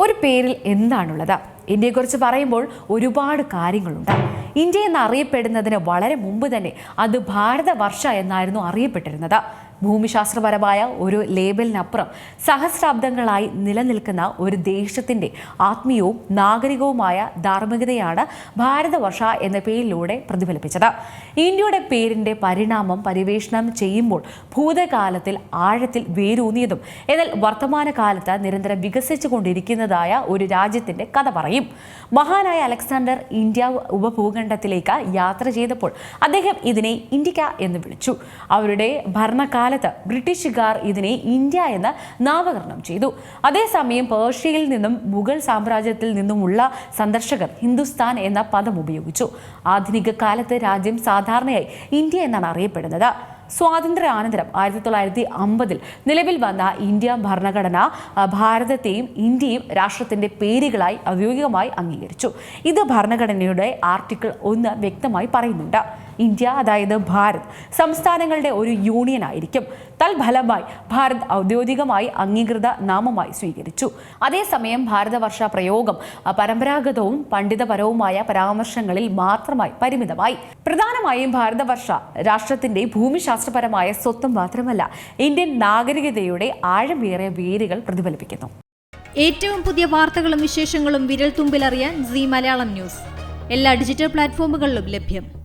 ഒരു പേരിൽ എന്താണുള്ളത്? ഇന്ത്യയെക്കുറിച്ച് പറയുമ്പോൾ ഒരുപാട് കാര്യങ്ങളുണ്ട്. ഇന്ത്യ എന്നറിയപ്പെടുന്നതിന് വളരെ മുമ്പ് തന്നെ അത് ഭാരതവർഷ എന്നായിരുന്നു അറിയപ്പെട്ടിരുന്നത്. ഭൂമിശാസ്ത്രപരമായ ഒരു ലേബലിനപ്പുറം സഹസ്രാബ്ദങ്ങളായി നിലനിൽക്കുന്ന ഒരു ദേശത്തിന്റെ ആത്മീയവും നാഗരികവുമായ ധാർമ്മികതയാണ് ഭാരതവർഷ എന്ന പേരിലൂടെ പ്രതിഫലിപ്പിച്ചത്. ഇന്ത്യയുടെ പേരിന്റെ പരിണാമം പരിവേഷണം ചെയ്യുമ്പോൾ ഭൂതകാലത്തിൽ ആഴത്തിൽ വേരൂന്നിയതും എന്നാൽ വർത്തമാനകാലത്ത് നിരന്തരം വികസിച്ചുകൊണ്ടിരിക്കുന്നതായ ഒരു രാജ്യത്തിന്റെ കഥ പറയും. മഹാനായ അലക്സാണ്ടർ ഇന്ത്യ ഉപഭൂഖണ്ഡത്തിലേക്ക് യാത്ര ചെയ്തപ്പോൾ അദ്ദേഹം ഇതിനെ ഇന്ത്യക്ക എന്ന് വിളിച്ചു. അവരുടെ ഭരണകാലത്ത് ബ്രിട്ടീഷുകാർ ഇതിനെ ഇന്ത്യ എന്ന് നാമകരണം ചെയ്തു. അതേസമയം പേർഷ്യയിൽ നിന്നും മുഗൾ സാമ്രാജ്യത്തിൽ നിന്നുമുള്ള സന്ദർശകർ ഹിന്ദുസ്ഥാൻ എന്ന പദം ഉപയോഗിച്ചു. ആധുനിക കാലത്ത് രാജ്യം സാധാരണയായി ഇന്ത്യ എന്നാണ് അറിയപ്പെടുന്നത്. സ്വാതന്ത്ര്യാനന്തരം ആയിരത്തി തൊള്ളായിരത്തി അമ്പതിൽ നിലവിൽ വന്ന ഇന്ത്യ ഭരണഘടന ഭാരതത്തെയും ഇന്ത്യയും രാഷ്ട്രത്തിന്റെ പേരുകളായി ഔദ്യോഗികമായി അംഗീകരിച്ചു. ഇത് ഭരണഘടനയുടെ ആർട്ടിക്കിൾ ഒന്ന് വ്യക്തമായി പറയുന്നുണ്ട്. ഇന്ത്യ അതായത് ഭാരത് സംസ്ഥാനങ്ങളുടെ ഒരു യൂണിയൻ ആയിരിക്കും തൽഫലമായി ഭാരത് ഔദ്യോഗികമായി അംഗീകൃത നാമമായി സ്വീകരിച്ചു. അതേസമയം ഭാരതവർഷ പ്രയോഗം പരമ്പരാഗതവും പണ്ഡിതപരവുമായ പരാമർശങ്ങളിൽ മാത്രമായി പരിമിതമായി. പ്രധാനമായും ഭാരതവർഷ രാഷ്ട്രത്തിന്റെ ഭൂമിശാസ്ത്രപരമായ സ്വത്വം മാത്രമല്ല ഇന്ത്യൻ നാഗരികതയുടെ ആഴമേറിയ വേരുകൾ പ്രതിഫലിപ്പിക്കുന്നു. ഏറ്റവും പുതിയ വാർത്തകളും വിശേഷങ്ങളും വിരൽ തുമ്പിലറിയാൻ സി മലയാളം ന്യൂസ്. എല്ലാ ഡിജിറ്റൽ പ്ലാറ്റ്ഫോമുകളിലും ലഭ്യം.